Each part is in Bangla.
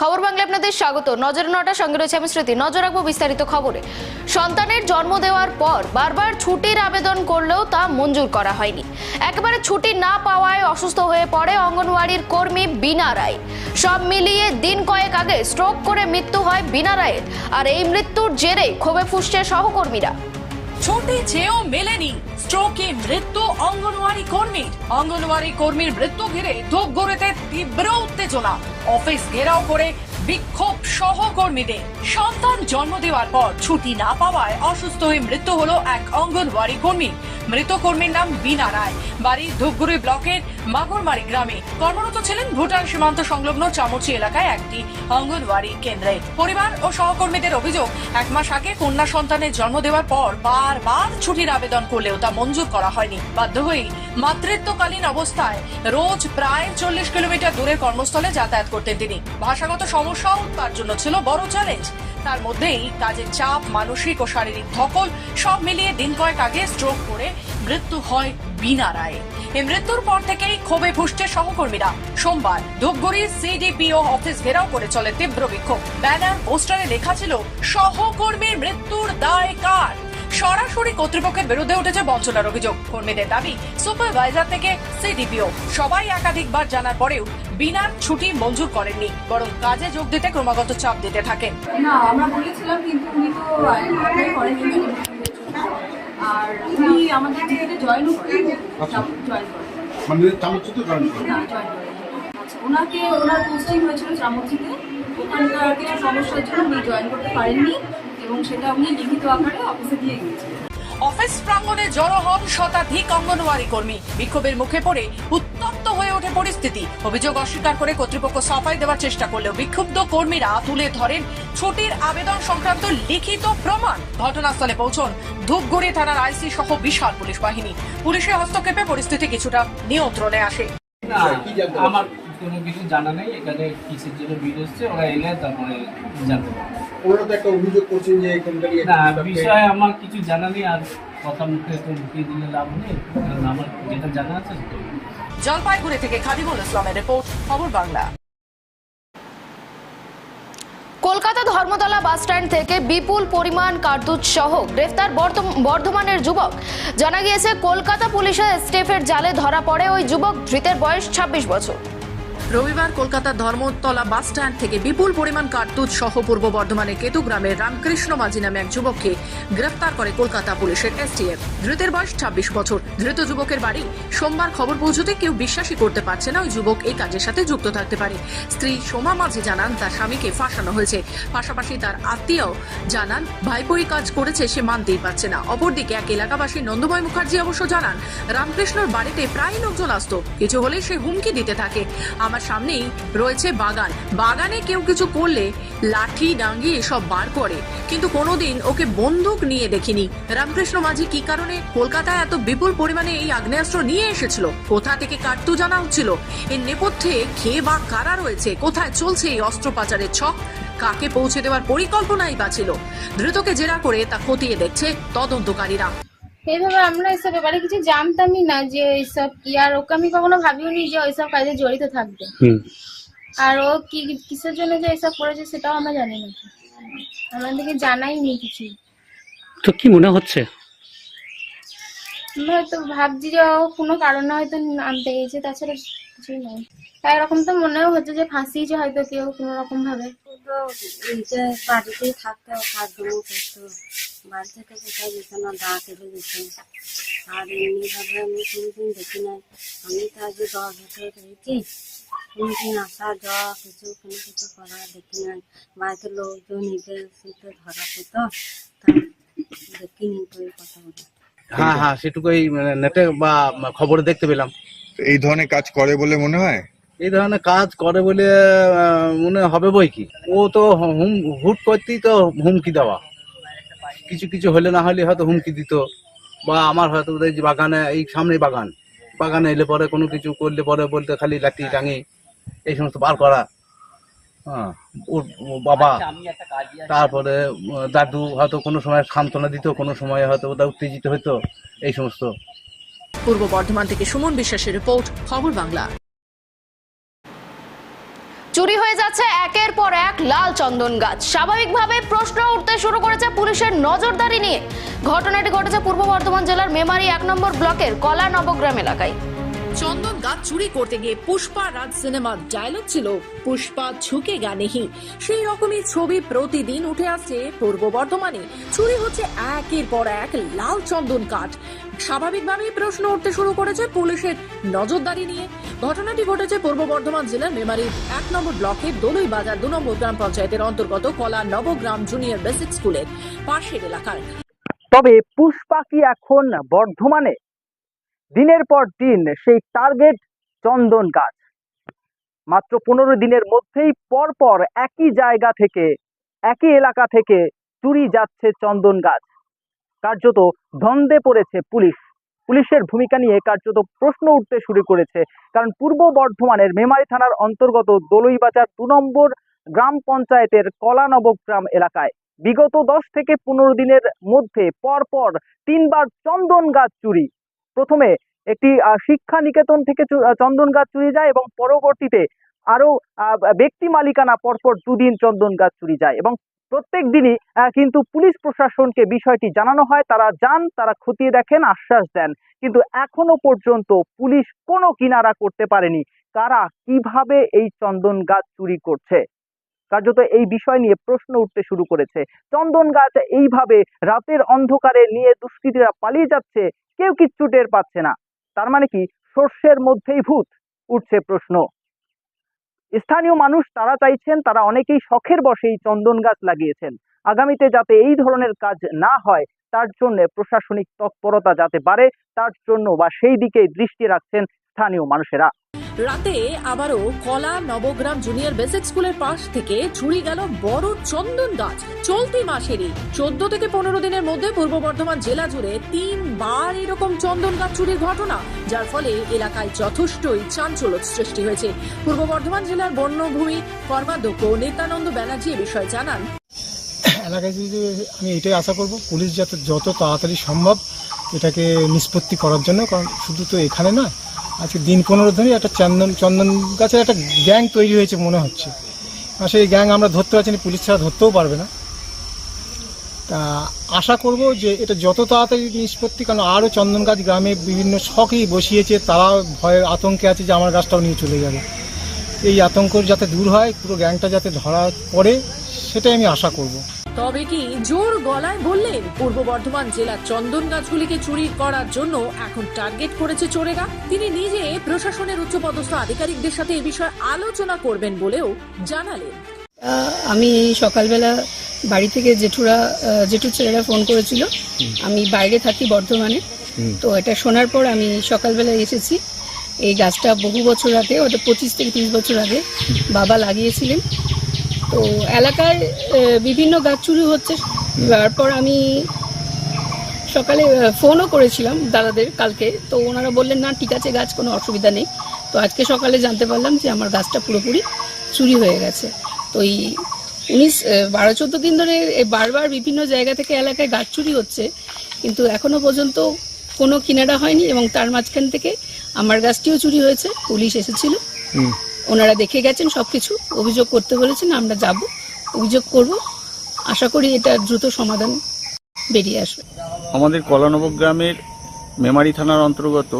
খবর বাংলা আপনাদের স্বাগত। নজর নটা সঙ্গে রয়েছে আমি স্মৃতি। নজর রাখব বিস্তারিত খবরে। সন্তানের জন্ম দেওয়ার পর বারবার ছুটির আবেদন করলেও তা মঞ্জুর করা হয়নি। একেবারে ছুটি না পাওয়ায় অসুস্থ হয়ে পড়ে অঙ্গনওয়াড়ির কর্মী বিনা রায়। সব মিলিয়ে দিন কয়েক আগে স্ট্রোক করে মৃত্যু হয় বিনা রায়ের। আর এই মৃত্যুর জেরে ক্ষোভে ফুসছে সহকর্মীরা। ছুটি চেয়েও মেলেনি স্ট্রোকে মৃত্যু অঙ্গনওয়াড়ি কর্মীর অঙ্গনওয়াড়ি কর্মীর মৃত্যু ঘিরে ধূপগুড়িতে তীব্র উত্তেজনা অফিস ঘেরাও করে বিক্ষোভ সহকর্মীদের। সন্তান জন্ম দেওয়ার পর ছুটি না পাওয়ায় অসুস্থ হয়ে মৃত্যু হলো এক অঙ্গনওয়াড়ি কর্মী। মৃত কর্মীর নাম বিনা রায়। বাড়ি ধূপগুড়ি ব্লকের মাগুরমারি গ্রামে কর্মরত ছিলেন ভুটান সীমান্ত সংলগ্ন চামচি এলাকায় একটি অঙ্গনওয়াড়ি কেন্দ্রে। পরিবার ও সহকর্মীদের অভিযোগ, এক মাস আগে কন্যা সন্তানের জন্ম দেওয়ার পর বারবার ছুটির আবেদন করলেও তা মঞ্জুর করা হয়নি। বাধ্য হয়েই মাতৃত্বকালীন অবস্থায় রোজ প্রায় চল্লিশ কিলোমিটার দূরের কর্মস্থলে যাতায়াত করতেন তিনি। ভাষাগত সমস্যাও তার জন্য ছিল বড় চ্যালেঞ্জ তার মধ্যেই কাজের চাপ, মানসিক ও শারীরিক ধকল, সব মিলিয়ে দিন কয়েক আগে স্ট্রোক করে মৃত্যু হয় বিনা রায়ে। এই মৃত্যুর পর থেকেই ক্ষোভে ফুসছে সহকর্মীরা। সোমবার ধূপগুড়ি সিডিপিও অফিস ঘেরাও করে চলে তীব্র বিক্ষোভ। ব্যানার, পোস্টারে লেখা ছিল, সহকর্মীর মৃত্যুর দায় কার? সরাসরি কর্তৃপক্ষের বিরুদ্ধে উঠেছে বঞ্চনার অভিযোগ। কর্মীদের দাবি সুপারভাইজার থেকে সিডিপিও। সবাই একাধিকবার জানার পরেও বিনা ছুটি মঞ্জুর করেননি বরং কাজে যোগ দিতে ক্রমাগত চাপ দিতে থাকেন। না আমরা বলেছিলাম কিন্তু উনি তো আর উনি আমাদের করেন জয়েন করেন মানে চামচিতে জয়েন না জয়েন করেন আচ্ছা ওনাকে ওনার পোস্টিং হয়েছিল চামচিতে। ওখানকার কিছু সমস্যার জন্য উনি জয়েন করতে পারেননি। এবং সেটা উনি লিখিত আকারে অফিসে দিয়ে গিয়েছিলেন। অফিস প্রাঙ্গণে জড়ো হন শতাধিক অঙ্গনওয়াড়ি কর্মী। বিক্ষোভের মুখে পড়ে উত্তপ্ত হয়ে ওঠে পরিস্থিতি। অভিযোগ অস্বীকার করে কর্তৃপক্ষ সাফাই দেওয়ার চেষ্টা করলেও বিক্ষুব্ধ কর্মীরা তুলে ধরেন ছুটির আবেদন সংক্রান্ত লিখিত প্রমাণ। ঘটনাস্থলে পৌঁছন ধূপগুড়ি থানার আইসি সহ বিশাল পুলিশ বাহিনী। পুলিশের হস্তক্ষেপে পরিস্থিতি কিছুটা নিয়ন্ত্রণে আসে। আমার কোনো কিছু জানা নেই। এখানে কিসের জন্য ভিড় ওরা এলে তারপরে জানতে পারব। ওনারা তো একটা অভিযোগ করছেন যে কোম্পানি না বিষয়ে আমার কিছু জানা নেই আর কথা মুখে তো দিলে লাভ নেই কারণ আমার যেটা জানা আছে জলপাইগুড়ি থেকে খাদিমুল ইসলামের রিপোর্ট খবর বাংলা। কলকাতা ধর্মতলা বাস স্ট্যান্ড থেকে বিপুল পরিমাণ কার্তুজ সহ গ্রেফতার বর্ধমানের যুবক। জানা গিয়েছে কলকাতা পুলিশের স্টেফের জালে ধরা পড়ে ওই যুবক ধৃতের বয়স ২৬ বছর। রবিবার কলকাতার ধর্মতলা বাস স্ট্যান্ড থেকে বিপুল পরিমাণ কার্তুজ সহ পূর্ব বর্ধমানের কেতু গ্রামের রামকৃষ্ণ মাঝি নামে এক যুবককে গ্রেফতার করে কলকাতা পুলিশের এসটিএফ ধৃতের বয়স ছাব্বিশ বছর। ধৃত যুবকের বাড়ি সোমবার খবর পৌঁছতে কেউ বিশ্বাসই করতে পারছে না, ওই যুবক এই কাজের সাথে যুক্ত থাকতে পারে। স্ত্রী সোমা মাঝি জানান, তার স্বামীকে ফাঁসানো হয়েছে। পাশাপাশি তার আত্মীয় জানান, ভাইপোই কাজ করেছে, সে মানতেই পারছে না। অপরদিকে এক এলাকাবাসী নন্দময় মুখার্জি অবশ্য জানান, রামকৃষ্ণর বাড়িতে প্রায় লোকজন আসতো। কিছু হলেই সে হুমকি দিতে থাকে। আমার সামনেই রয়েছে বাগান। বাগানে কেউ কিছু করলে লাঠি, ডাঙ্গি এসব বার করে। কিন্তু কোনোদিন ওকে বন্দুক নিয়ে দেখিনি। রামকৃষ্ণ মাঝি কি কারণে কলকাতায় এত বিপুল পরিমাণে এই আগ্নেয়াস্ত্র নিয়ে এসেছিল? কোথা থেকে কাটতু জানা হচ্ছিল? এর নেপথ্যে খেয়ে বা কারা রয়েছে? কোথায় চলছে এই অস্ত্র পাচারের ছক? কাকে পৌঁছে দেওয়ার পরিকল্পনাই বা ছিল? ধৃতকে জেরা করে তা খতিয়ে দেখছে তদন্তকারীরা। এইভাবে আমরা এসব ব্যাপারে কিছু জানতামই না যে এইসব কি আর ওকে আমি কখনো ভাবিওনি যে ওইসব কাজে জড়িত থাকবে। আর ও কি কিসের জন্য যে এসব করেছে সেটাও আমরা জানি না। আমাদেরকে জানাইনি কিছু। তো কি মনে হচ্ছে? আমরা হয়তো ভাবছি যে ও কোনো কারণে হয়তো আনতে গেছে তাছাড়া কিছুই নয় এরকম তো মনেও হচ্ছে যে ফাঁসিয়েছে হয়তো কেউ কোনো রকম ভাবে বাড়িতেই থাকতো করতো বাড়ি থেকে কোথাও যেত না ডাক এলে যেত আর এমনিভাবে আমি কোনোদিন দেখি নাই। আমি তো আজ দশ বছর রয়েছি। কোনোদিন আসা যাওয়া কিছু কোনো কিছু করা দেখি নাই। বাড়িতে লোকজন নিজে তো ধরা পেতো তা দেখিনি তো এই কথাগুলো। হ্যাঁ হ্যাঁ সেটুকুই মানে নেটে বা খবরে দেখতে পেলাম। এই ধরনের কাজ করে বলে মনে হয়? এই ধরনের কাজ করে বলে মনে হবে বই কি? ও তো হুম হুট করতেই তো হুমকি দেওয়া। কিছু কিছু হলে না হলে হয়তো হুমকি দিত। বা আমার হয়তো এই যে বাগানে এই সামনে বাগান। বাগানে এলে পরে কোনো কিছু করলে পরে বলতে খালি লাঠি টাঙি এই সমস্ত বার করা। হ্যাঁ ওর ওর বাবা তারপরে দাদু হয়তো কোনো সময় সান্ত্বনা দিত কোনো সময় হয়তো ওটা উত্তেজিত হতো এই সমস্ত। পূর্ব বর্ধমান থেকে সুমন বিশ্বাসের রিপোর্ট খবর বাংলা। চুরি হয়ে যাচ্ছে একের পর এক লাল চন্দন গাছ। স্বাভাবিকভাবে প্রশ্ন উঠতে শুরু করেছে পুলিশের নজরদারি নিয়ে। ঘটনাটি ঘটেছে পূর্ব বর্ধমান জেলার মেমারি এক নম্বর ব্লকের কলা নবগ্রাম এলাকায়। চন্দন গাছ চুরি করতে গিয়ে পুষ্পা রাজ সিনেমার ডায়লগ ছিল, পুষ্পা ঝুঁকে গা সেই রকমই ছবি প্রতিদিন উঠে আসছে পূর্ব বর্ধমানে। চুরি হচ্ছে একের পর এক লাল চন্দন কাঠ। স্বাভাবিকভাবেই প্রশ্ন উঠতে শুরু করেছে পুলিশের নজরদারি নিয়ে। ঘটনাটি ঘটেছে পূর্ব বর্ধমান জেলার মেমারির এক নম্বর ব্লকের দলুই বাজার দু নম্বর গ্রাম পঞ্চায়েতের অন্তর্গত কলা নবগ্রাম জুনিয়র বেসিক স্কুলের পাশের এলাকায় তবে পুষ্পা কি এখন বর্ধমানে? দিনের পর দিন সেই টার্গেট চন্দন গাছ। মাত্র পনেরো দিনের মধ্যেই পরপর একই জায়গা থেকে, একই এলাকা থেকে চুরি যাচ্ছে চন্দন গাছ। কার্যত ধন্দে পড়েছে পুলিশ। পুলিশের ভূমিকা নিয়ে কার্যত প্রশ্ন উঠতে শুরু করেছে। কারণ পূর্ব বর্ধমানের মেমারি থানার অন্তর্গত দলুইবাজার দু নম্বর গ্রাম পঞ্চায়েতের কলানবগ্রাম এলাকায় বিগত দশ থেকে পনেরো দিনের মধ্যে পরপর তিনবার চন্দন গাছ চুরি। প্রথমে একটি শিক্ষা নিকেতন থেকে চন্দন গাছ চুরি যায় এবং পরবর্তীতে আরও আহ, ব্যক্তি মালিকানা পরপর দুদিন চন্দন গাছ চুরি যায় এবং প্রত্যেক দিনই কিন্তু পুলিশ প্রশাসনকে বিষয়টি জানানো হয় তারা যান তারা খতিয়ে দেখেন আশ্বাস দেন। কিন্তু এখনও পর্যন্ত পুলিশ কোনো কিনারা করতে পারেনি। কারা কীভাবে এই চন্দন গাছ চুরি করছে? কার্যত এই বিষয় নিয়ে প্রশ্ন উঠতে শুরু করেছে। চন্দন গাছ এইভাবে রাতের অন্ধকারে নিয়ে দুষ্কৃতীরা পালিয়ে যাচ্ছে কেউ কিচ্ছু টের পাচ্ছে না। তার মানে কি? সর্ষের মধ্যেই ভূত, উঠছে প্রশ্ন। স্থানীয় মানুষ তারা চাইছেন, তারা অনেকেই শখের বসেই চন্দন গাছ লাগিয়েছেন। আগামীতে যাতে এই ধরনের কাজ না হয়, তার জন্য প্রশাসনিক তৎপরতা যাতে পারে তার জন্য বা সেই দিকে দৃষ্টি রাখছেন স্থানীয় মানুষেরা। রাতে আবারও কলা নবগ্রাম জুনিয়র বেসিক স্কুলের পাশ থেকে চুরি গেল বড় চন্দন গাছ। চলতি মাসেরই চোদ্দ থেকে পনেরো দিনের মধ্যে পূর্ব বর্ধমান জেলা জুড়ে তিনবার এরকম চন্দন গাছ চুরির ঘটনা, যার ফলে এলাকায় যথেষ্টই চাঞ্চল্য সৃষ্টি হয়েছে। পূর্ব বর্ধমান জেলার বন্যভূমি কর্মাধ্যক্ষ নিত্যানন্দ ব্যানার্জি এ বিষয়ে জানান। এলাকায় আমি এটাই আশা করব, পুলিশ যাতে যত তাড়াতাড়ি সম্ভব এটাকে নিষ্পত্তি করার জন্য, কারণ শুধু তো এখানে নয় আজকে দিন পনেরো ধরে একটা চন্দন চন্দন গাছের একটা গ্যাং তৈরি হয়েছে মনে হচ্ছে। আর সেই গ্যাং আমরা ধরতে পারছি না, পুলিশ ছাড়া ধরতেও পারবে না। তা আশা করব যে এটা যত তাড়াতাড়ি নিষ্পত্তি, কারণ আরও চন্দন গাছ গ্রামে বিভিন্ন শখেই বসিয়েছে তারা ভয়ে আতঙ্কে আছে যে আমার গাছটাও নিয়ে চলে যাবে। এই আতঙ্ক যাতে দূর হয়, পুরো গ্যাংটা যাতে ধরা পড়ে, সেটাই আমি আশা করব। তবে কি জোর গলায় বললেন পূর্ব বর্ধমান জেলার চন্দন গাছগুলিকে চুরি করার জন্য এখন টার্গেট করেছে চোরেরা? তিনি নিজে প্রশাসনের উচ্চপদস্থ আধিকারিকদের সাথে এ বিষয়ে আলোচনা করবেন বলেও জানালেন। আমি সকালবেলা বাড়ি থেকে জেঠুরা জেঠুর ছেলেরা ফোন করেছিল। আমি বাইরে থাকি বর্ধমানে। তো এটা শোনার পর আমি সকালবেলা এসেছি। এই গাছটা বহু বছর আগে ওটা পঁচিশ থেকে তিরিশ বছর আগে বাবা লাগিয়েছিলেন। তো এলাকায় বিভিন্ন গাছ চুরি হচ্ছে। তারপর আমি সকালে ফোনও করেছিলাম দাদাদের কালকে। তো ওনারা বললেন না ঠিক আছে গাছ কোনো অসুবিধা নেই। তো আজকে সকালে জানতে পারলাম যে আমার গাছটা পুরোপুরি চুরি হয়ে গেছে। তো এই উনিশ বারো চোদ্দ দিন ধরে বারবার বিভিন্ন জায়গা থেকে এলাকায় গাছ চুরি হচ্ছে। কিন্তু এখনও পর্যন্ত কোনো কিনারা হয়নি এবং তার মাঝখান থেকে আমার গাছটিও চুরি হয়েছে পুলিশ এসেছিল। ওনারা দেখে গেছেন সব কিছু অভিযোগ করতে বলেছেন আমরা যাব অভিযোগ করব। আশা করি এটা দ্রুত সমাধান বেরিয়ে আসবে। আমাদের কলানবগ্রামের মেমারি থানার অন্তর্গত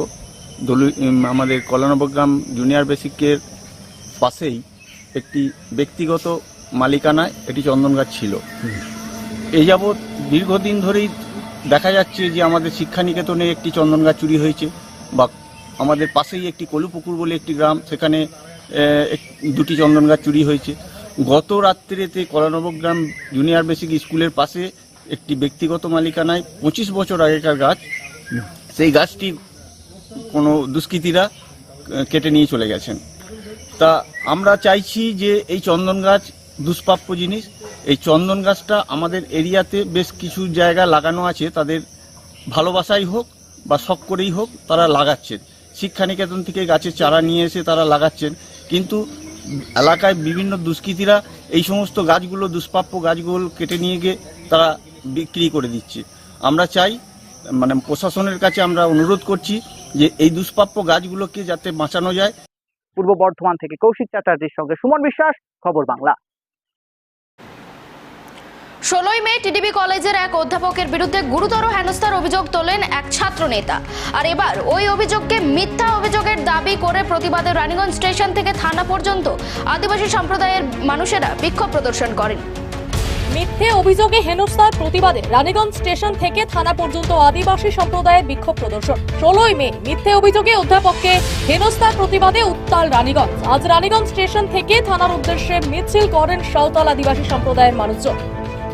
দলু আমাদের কলানবগ্রাম জুনিয়র বেসিকের পাশেই একটি ব্যক্তিগত মালিকানায় একটি চন্দন গাছ ছিল। এই যাবৎ দীর্ঘদিন ধরেই দেখা যাচ্ছে যে আমাদের শিক্ষা নিকেতনে একটি চন্দন গাছ চুরি হয়েছে বা আমাদের পাশেই একটি কলুপুকুর বলে একটি গ্রাম, সেখানে দুটি চন্দন গাছ চুরি হয়েছে। গত রাত্রিতে কলানবগ্রাম জুনিয়র বেসিক স্কুলের পাশে একটি ব্যক্তিগত মালিকানায় পঁচিশ বছর আগেকার গাছ, সেই গাছটি কোনো দুষ্কৃতীরা কেটে নিয়ে চলে গেছেন। তা আমরা চাইছি যে এই চন্দন গাছ দুষ্প্রাপ্য জিনিস। এই চন্দন গাছটা আমাদের এরিয়াতে বেশ কিছু জায়গা লাগানো আছে, তাদের ভালোবাসাই হোক বা শখ করেই হোক তারা লাগাচ্ছেন। শিক্ষানিকেতন থেকে গাছের চারা নিয়ে এসে তারা লাগাচ্ছেন। কিন্তু এলাকায় বিভিন্ন দুষ্কৃতীরা এই সমস্ত গাছগুলো, দুষ্প্রাপ্য গাছগুলো কেটে নিয়ে গিয়ে তারা বিক্রি করে দিচ্ছে। আমরা চাই মানে প্রশাসনের কাছে আমরা অনুরোধ করছি যে এই দুষ্প্রাপ্য গাছগুলোকে যাতে বাঁচানো যায়। পূর্ব বর্ধমান থেকে কৌশিক চ্যাটার্জির সঙ্গে সুমন বিশ্বাস খবর বাংলা। ষোলোই মে টিডিবি কলেজের এক অধ্যাপকের বিরুদ্ধে গুরুতর হেনস্থার অভিযোগ তোলেন এক ছাত্র নেতা আর এবার ওই অভিযোগকে মিথ্যা অভিযোগের দাবি করে প্রতিবাদে রানীগঞ্জ স্টেশন থেকে থানা পর্যন্ত আদিবাসী সম্প্রদায়ের মানুষেরা বিক্ষোভ প্রদর্শন করেন। মিথ্যে অভিযোগে হেনস্থার প্রতিবাদে রানীগঞ্জ স্টেশন থেকে থানা পর্যন্ত আদিবাসী সম্প্রদায়ের বিক্ষোভ প্রদর্শন। ষোলোই মে মিথ্যে অভিযোগে অধ্যাপককে হেনস্থার প্রতিবাদে উত্তাল রানীগঞ্জ। আজ রানীগঞ্জ স্টেশন থেকে থানার উদ্দেশ্যে মিছিল করেন সাঁওতাল আদিবাসী সম্প্রদায়ের মানুষজন।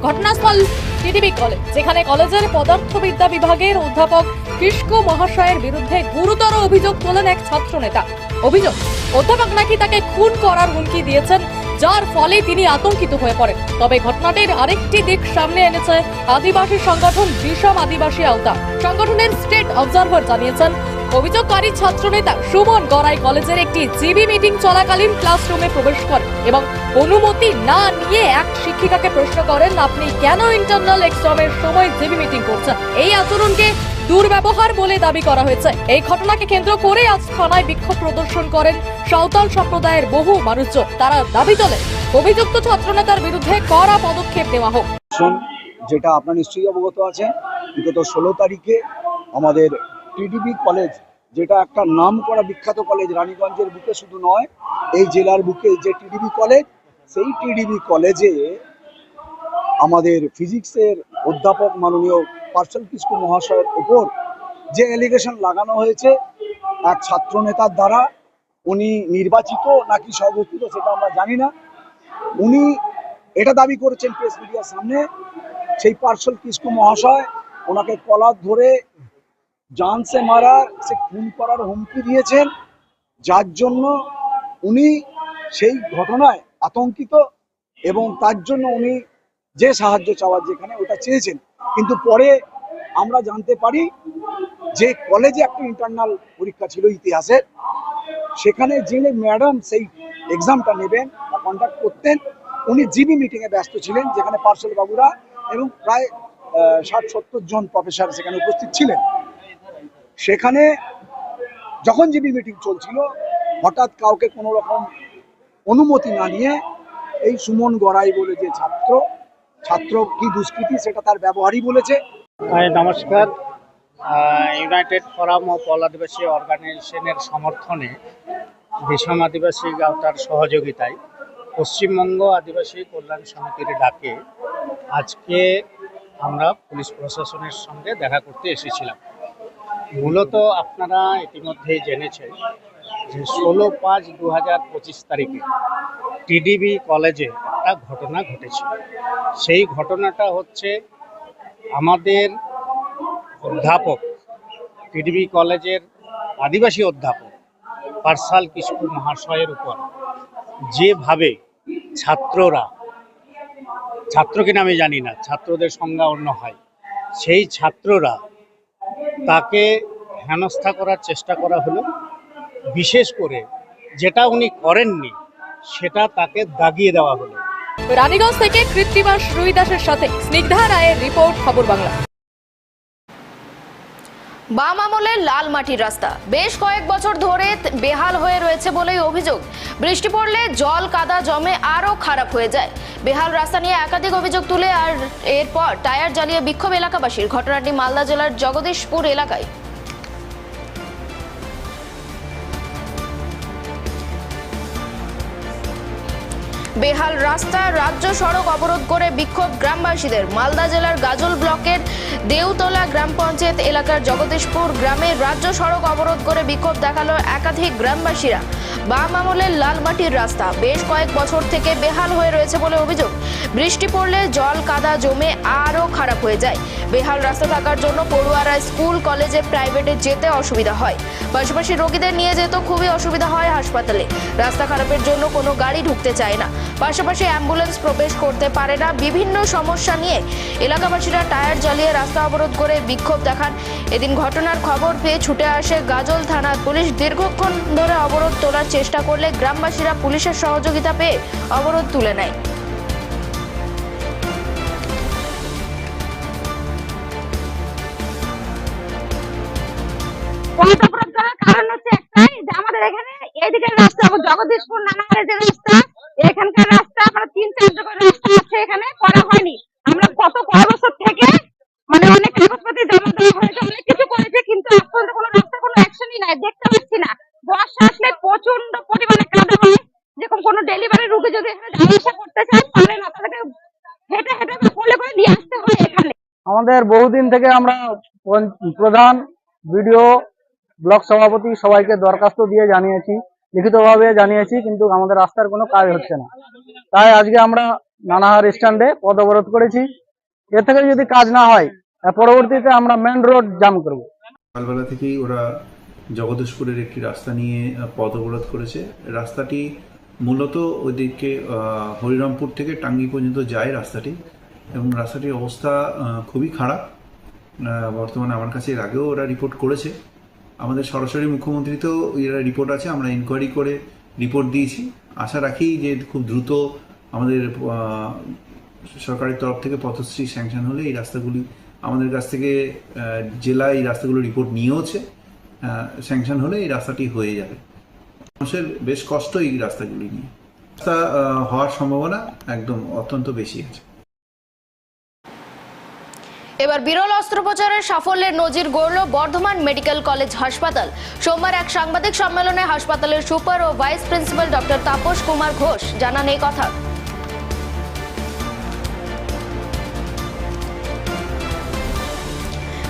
ঘটনাস্থল টিডিবি কলেজ, যেখানে কলেজের পদার্থবিদ্যা বিভাগের অধ্যাপক কিস্কু মহাশয়ের বিরুদ্ধে গুরুতর অভিযোগ তোলেন এক ছাত্র নেতা অভিযোগ, অধ্যাপক নাকি তাকে খুন করার হুমকি দিয়েছেন যার ফলে তিনি আতঙ্কিত হয়ে পড়েন। তবে ঘটনাটির আরেকটি দিক সামনে এনেছে আদিবাসী সংগঠন বিষম আদিবাসী আওতা সংগঠনের স্টেট অবজারভার জানিয়েছেন, অভিযোগকারী ছাত্রনেতা সুমন গড়াই কলেজের একটি জিবি মিটিং চলাকালীন ক্লাসরুমে প্রবেশ করেন এবং অনুমতি না নিয়ে এক শিক্ষিকাকে প্রশ্ন করেন, আপনি কেন ইন্টারনাল এক্সামের সময় জিবি মিটিং করছেন? এই আচরণকে দুর্ব্যবহার বলে দাবি করা হয়েছে। এই ঘটনাকে কেন্দ্র করে আজ থানায় বিক্ষোভ প্রদর্শন করেন সাঁওতাল সম্প্রদায়ের বহু মানুষজন। তারা দাবি তোলেন, অভিযুক্ত ছাত্রনেতার বিরুদ্ধে কড়া পদক্ষেপ নেওয়া হোক। যেটা আপনার নিশ্চয়ই অবগত আছে বিগত ষোলো তারিখে আমাদের টিডিবি কলেজ, যেটা একটা নাম করা বিখ্যাত কলেজ, রানীগঞ্জের বুকে শুধু নয়, এই জেলার বুকে যে টিডিবি কলেজ, সেই টিডিবি কলেজে আমাদের ফিজিক্সের অধ্যাপক মাননীয় পার্সেল কিস্কু মহাশয়ের ওপর যে এলিগেশন লাগানো হয়েছে, এক ছাত্র নেতার দ্বারা, উনি নির্বাচিত নাকি সর্বস্থিত সেটা আমরা জানি না। উনি এটা দাবি করেছেন প্রেস মিডিয়ার সামনে, সেই পার্সেল কিস্কু মহাশয় ওনাকে কলার ধরে জানসে মারা সে খুন করার হুমকি দিয়েছেন। যার জন্য উনি সেই ঘটনায় আতঙ্কিত এবং তার জন্য উনি যে সাহায্য চাওয়ার যেখানে ওটা চেয়েছেন কিন্তু পরে আমরা জানতে পারি যে কলেজে একটা ইন্টারনাল পরীক্ষা ছিল ইতিহাসের। সেখানে যিনি ম্যাডাম সেই এক্সামটা নেবেন বা কন্ডাক্ট করতেন, উনি জিবি মিটিংয়ে ব্যস্ত ছিলেন, যেখানে পার্সেল বাবুরা এবং প্রায় ষাট সত্তর জন প্রফেসর সেখানে উপস্থিত ছিলেন। সেখানে যখন জিবি মিটিং চলছিল, হঠাৎ কাউকে কোনো রকম অনুমতি না নিয়ে এই সুমন গড়াই বলে যে ছাত্র ছাত্র কি দুষ্কৃতি সেটা তার ব্যবহারই বলেছে। নমস্কার। United Forum of All Adivasi অর্গানাইজেশনের সমর্থনে বিষম আদিবাসী গাঁওতার সহযোগিতায় পশ্চিমবঙ্গ আদিবাসী কল্যাণ সমিতির ডাকে আজকে আমরা পুলিশ প্রশাসনের সঙ্গে দেখা করতে এসেছিলাম। মূলত আপনারা ইতিমধ্যেই জেনেছেন যে ষোলো পাঁচ দু হাজার পঁচিশ তারিখে টিডিবি কলেজে একটা ঘটনা ঘটেছিল। সেই ঘটনাটা হচ্ছে আমাদের অধ্যাপক, টিডিবি কলেজের আদিবাসী অধ্যাপক পার্সাল কিশোর মহাশয়ের উপর যেভাবে ছাত্ররা ছাত্র কিনা আমি জানি না, ছাত্রদের সংজ্ঞা অন্য হয়, সেই ছাত্ররা তাকে হেনস্থা করার চেষ্টা করা হলো। বিশেষ করে যেটা উনি করেননি, সেটা তাকে দাগিয়ে দেওয়া হলো। রানীগঞ্জ থেকে কৃত্তিবাস রুইদাসের সাথে স্নিগ্ধা রায়ের রিপোর্ট, খবর বাংলা। বাম আমলের লাল মাটির রাস্তা। বেশ কয়েক বছর ধরে বেহাল হয়ে রয়েছে বলেই অভিযোগ। বৃষ্টি পড়লে জল কাদা জমে আরও খারাপ হয়ে যায়। বেহাল রাস্তা নিয়ে একাধিক অভিযোগ তুলে, আর এরপর টায়ার জ্বালিয়ে বিক্ষোভ এলাকাবাসীর। ঘটনাটি মালদা জেলার জগদীশপুর এলাকায়। বেহাল রাস্তা, রাজ্য সড়ক অবরোধ করে বিক্ষোভ গ্রামবাসীদের। মালদা জেলার গাজল ব্লকের দেউতলা গ্রাম পঞ্চায়েত এলাকার জগদীশপুর গ্রামে রাজ্য সড়ক অবরোধ করে বিক্ষোভ দেখাল একাধিক গ্রামবাসীরা। বাম আমলের লালমাটির রাস্তা। বেশ কয়েক বছর থেকে বেহাল হয়ে রয়েছে বলে অভিযোগ। বৃষ্টি পড়লে জল কাদা জমে আরও খারাপ হয়ে যায়। বেহাল রাস্তা থাকার জন্য পড়ুয়ারা স্কুল, কলেজে, প্রাইভেটে যেতে অসুবিধা হয়। পাশাপাশি রোগীদের নিয়ে যেতে খুবই অসুবিধা হয় হাসপাতালে। রাস্তা খারাপের জন্য কোনো গাড়ি ঢুকতে চায় না। পাশাপাশি অ্যাম্বুলেন্স প্রবেশ করতে পারে না। বিভিন্ন সমস্যা নিয়ে এলাকাবাসীরা টায়ার জ্বালিয়ে রাস্তা অবরোধ করে বিক্ষোভ দেখান। এদিন ঘটনার খবর পেয়ে ছুটে আসে গাজল থানার পুলিশ। দীর্ঘক্ষণ ধরে অবরোধ তোলার চেষ্টা করলে গ্রামবাসীরা পুলিশের সহযোগিতা পেয়ে অবরোধ তুলে নেয়। অবরোধ কারণ হচ্ছে একটাই যে আমাদের এখানে এদিকে রাস্তা পারছি না বর্ষা আসলে প্রচণ্ড পরিমাণে কাদা হয় যেরকম কোনো ডেলিভারি রুগী যদি এখানে যাওয়া আসা করতে চায় পারে না তাদেরকে হেঁটে হেঁটে বা কোলে করে নিয়ে আসতে হয় এখানে আমাদের বহুদিন থেকে আমরা প্রধান বিডিও, ব্লক সভাপতি সবাইকে দরখাস্ত দিয়ে জানিয়েছি, লিখিতভাবে জানিয়েছি, কিন্তু আমাদের রাস্তার কোনো কাজ হচ্ছে না। তাই আজকে আমরা নানাহার স্ট্যান্ডে পদ অবরোধ করেছি। এর থেকে যদি কাজ না হয় পরবর্তীতে আমরা মেন রোড জাম করব। সকালবেলা থেকেই ওরা জগদীশপুরের একটি রাস্তা নিয়ে পথ অবরোধ করেছে। রাস্তাটি মূলত ওইদিকে হরিরামপুর থেকে টাঙ্গি পর্যন্ত যায় রাস্তাটি। এবং রাস্তাটির অবস্থা খুবই খারাপ। বর্তমানে আমার কাছে এর আগেও ওরা রিপোর্ট করেছে। আমাদের সরাসরি মুখ্যমন্ত্রী তো এরা রিপোর্ট আছে, আমরা ইনকোয়ারি করে রিপোর্ট দিয়েছি। আশা রাখি যে খুব দ্রুত আমাদের সরকারের তরফ থেকে পথশ্রী স্যাংশন হলে এই রাস্তাগুলি আমাদের কাছ থেকে জেলা এই রাস্তাগুলো রিপোর্ট নিয়েওছে। স্যাংশন হলে এই রাস্তাটি হয়ে যাবে। মানুষের বেশ কষ্ট এই রাস্তাগুলি নিয়ে। রাস্তা হওয়ার সম্ভাবনা একদম অত্যন্ত বেশি আছে। এবার বিরল অস্ত্রোপচারের সাফল্যের নজির গড়ল বর্ধমান মেডিকেল কলেজ হাসপাতাল। সোমবার এক সাংবাদিক সম্মেলনে হাসপাতালের সুপার ও vice principal doctor Tapas Kumar Ghosh জানান এই কথা।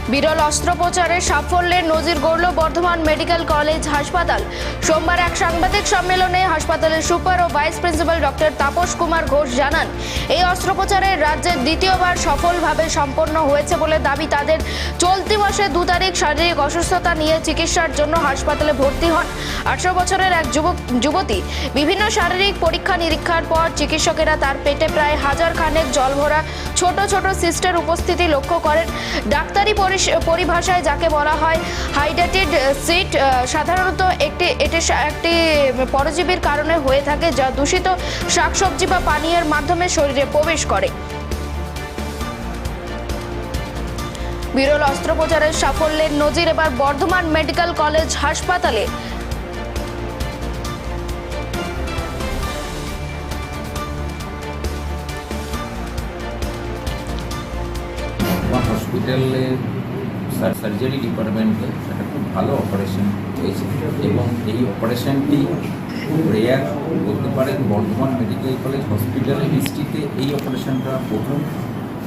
বিরল অস্ত্রোপচারের সাফল্যের নজির গড়ল বর্ধমান মেডিকেল কলেজ হাসপাতাল। সোমবার এক সাংবাদিক সম্মেলনে হাসপাতালের সুপার ও vice principal doctor Tapas Kumar Ghosh জানান, এই অস্ত্রোপচারের রাজ্যের দ্বিতীয়বার সফলভাবে সম্পন্ন হয়েছে বলে দাবি তাদের। চলতি মাসে দু তারিখ শারীরিক অসুস্থতা নিয়ে চিকিৎসার জন্য হাসপাতালে ভর্তি হন। আঠারো বছরের এক যুবক, যুবতী বিভিন্ন শারীরিক পরীক্ষা নিরীক্ষার পর চিকিৎসকেরা তার পেটে প্রায় হাজার খানেক জল ভরা ছোট ছোট সিস্টের উপস্থিতি লক্ষ্য করেন। ডাক্তারি পরিস- পরিভাষায় যাকে বলা হয় হাইড্রেটেড সিট সাধারণত একটি, এটি একটি পরজীবীর কারণে হয়ে থাকে যা দূষিত শাকসবজি বা পানীয়ের মাধ্যমে শরীরে প্রবেশ করে। বিরল অস্ত্রোপচারের সাফল্যের নজির এবার বর্ধমান মেডিকেল কলেজ হাসপাতালে। হসপিটালে সার্জারি ডিপার্টমেন্টে একটা খুব ভালো অপারেশন হয়েছে এবং এই অপারেশনটি খুব রেয়ার বলতে পারেন বর্ধমান মেডিকেল কলেজ হসপিটালের হিস্ট্রিতে এই অপারেশনটা প্রথম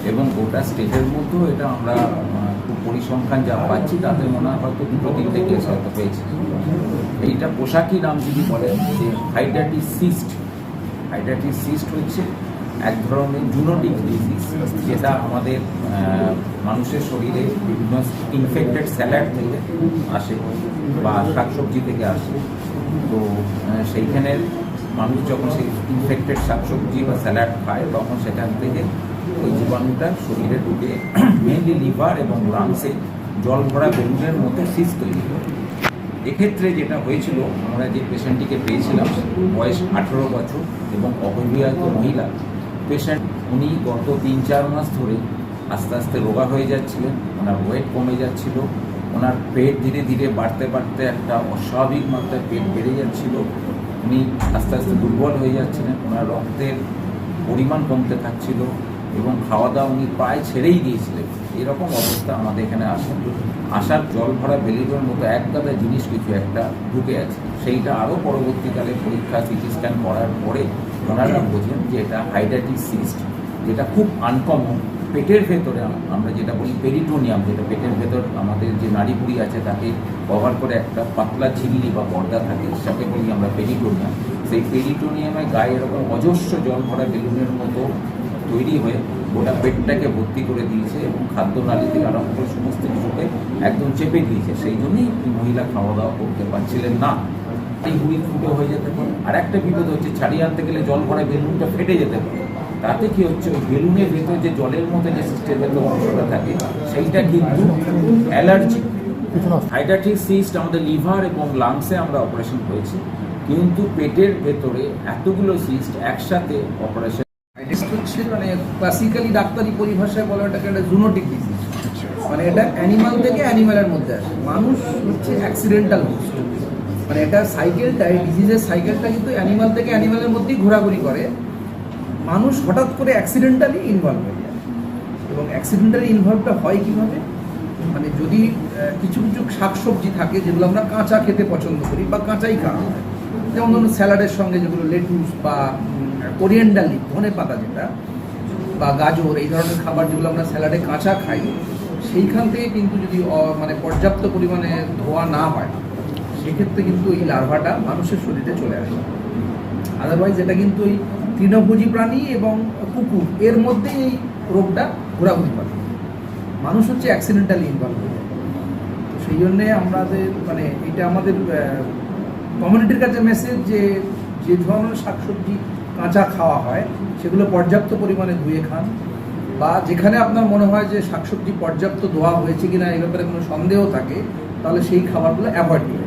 এবং গোটা স্টেটের মধ্যেও এটা আমরা খুব পরিসংখ্যান যা পাচ্ছি তাতে মনে হয় হয়তো দুটো তিনটে কেস হয়তো হয়েছে এইটা পোশাকি নাম যদি বলেন যে হাইড্রাটিস সিস্ট হাইড্রাটিস সিস্ট হচ্ছে এক ধরনের জুনোটিক ডিজিজ যেটা আমাদের মানুষের শরীরে বিভিন্ন ইনফেক্টেড স্যালাড থেকে আসে বা শাকসবজি থেকে আসে। তো সেইখানের মানুষ যখন সেই ইনফেক্টেড শাকসবজি বা স্যালাড খায়, তখন সেখান থেকে ওই জীবাণুটা শরীরে ঢুকে মেনলি লিভার এবং লাংসে জল ভরা বেলুনের মধ্যে সিস তৈরি করে। এক্ষেত্রে যেটা হয়েছিল, আমরা যে পেশেন্টটিকে পেয়েছিলাম, বয়স আঠেরো বছর এবং অবিবাহিত মহিলা পেশেন্ট উনি গত তিন, চার মাস ধরে আস্তে আস্তে রোগা হয়ে যাচ্ছিলেন, ওনার ওয়েট কমে যাচ্ছিল, ওনার পেট ধীরে ধীরে বাড়তে বাড়তে একটা অস্বাভাবিক মাত্রায় পেট বেড়ে যাচ্ছিল, উনি আস্তে আস্তে দুর্বল হয়ে যাচ্ছিলেন, ওনার রক্তের পরিমাণ কমতে থাকছিল এবং খাওয়া দাওয়া উনি প্রায় ছেড়েই দিয়েছিলেন। এরকম অবস্থা আমাদের এখানে আসেন আসার জল ভরা বেলিডোর মতো এক জিনিস কিছু একটা ঢুকে আছে। সেইটা আরও পরবর্তীকালে পরীক্ষা, সিটি স্ক্যান করার পরে ওনারা বোঝেন যে এটা হাইড্রাটিক সিস্ট যেটা খুব আনকমন পেটের ভেতরে আমরা যেটা বলি পেরিটোনিয়াম যেটা পেটের ভেতর আমাদের যে নাড়িভুড়ি আছে তাকে কভার করে একটা পাতলা ঝিল্লি বা পর্দা থাকে, সেটাকে বলি আমরা পেরিটোনিয়াম সেই পেরিটোনিয়ামে গায়ে এরকম অজস্র জল ভরা বেলুনের মতো তৈরি হয়ে গোটা পেটটাকে ভর্তি করে দিয়েছে এবং খাদ্য নালী থেকে আরম্ভ করে সমস্ত কিছুকে একদম চেপে দিয়েছে। সেই জন্যই মহিলা খাওয়া দাওয়া করতে পারছিলেন না। এই হুড়ি ফুটো হয়ে যেতে পারে। আর একটা বিপদ হচ্ছে, ছাড়িয়ে আনতে গেলে জল ভরা বেলুনটা ফেটে যেতে পারে। তাতে কি হচ্ছে, ওই বেলুনের ভেতর যে জলের মধ্যে যে সিস্টেমের অংশটা থাকে, সেইটা কিন্তু অ্যালার্জি হাইড্রাটিক সিস্ট আমাদের লিভার এবং লাংসে আমরা অপারেশন করেছি। কিন্তু পেটের ভেতরে এতগুলো সিস্ট একসাথে অপারেশন হচ্ছে মানে ক্লাসিক্যালি ডাক্তারি পরিভাষায় বলা এটাকে একটা জুনোটিক ডিজিজ মানে এটা অ্যানিমাল থেকে অ্যানিমালের মধ্যে আসে। মানুষ হচ্ছে অ্যাক্সিডেন্টাল মানে এটা সাইকেলটা এই ডিজিজের সাইকেলটা কিন্তু অ্যানিমাল থেকে অ্যানিমালের মধ্যেই ঘোরাঘুরি করে। মানুষ হঠাৎ করে অ্যাক্সিডেন্টালি ইনভলভ হয়ে যায়। এবং অ্যাক্সিডেন্টালি ইনভলভটা হয় কীভাবে? মানে যদি কিছু কিছু শাকসবজি থাকে যেগুলো আমরা কাঁচা খেতে পছন্দ করি বা কাঁচাই খাওয়া হয়। যেমন ধরুন স্যালাডের সঙ্গে যেগুলো লেটুস বা কোরিয়েন্ডার লিপ ধনে পাতা যেটা, বা গাজর, এই ধরনের খাবার যেগুলো আমরা স্যালাডে কাঁচা খাই, সেইখান থেকে কিন্তু যদি মানে পর্যাপ্ত পরিমাণে ধোয়া না হয় সেক্ষেত্রে কিন্তু এই লার্ভাটা মানুষের শরীরে চলে আসে। আদারওয়াইজ এটা কিন্তু ওই তৃণভোজী প্রাণী এবং কুকুর, এর মধ্যেই এই রোগটা ঘোরাঘুরি করে। মানুষ হচ্ছে অ্যাক্সিডেন্টালি ইনভলভ হয়ে যায়। সেই জন্যে আমাদের মানে এটা আমাদের কমিউনিটির কাছে মেসেজ যে যে ধরনের শাকসবজি কাঁচা খাওয়া হয়, সেগুলো পর্যাপ্ত পরিমাণে ধুয়ে খান বা যেখানে আপনার মনে হয় যে শাকসবজি পর্যাপ্ত ধোয়া হয়েছে কিনা এই ব্যাপারে কোনো সন্দেহ থাকে, তাহলে সেই খাবারগুলো অ্যাভয়েড করে যান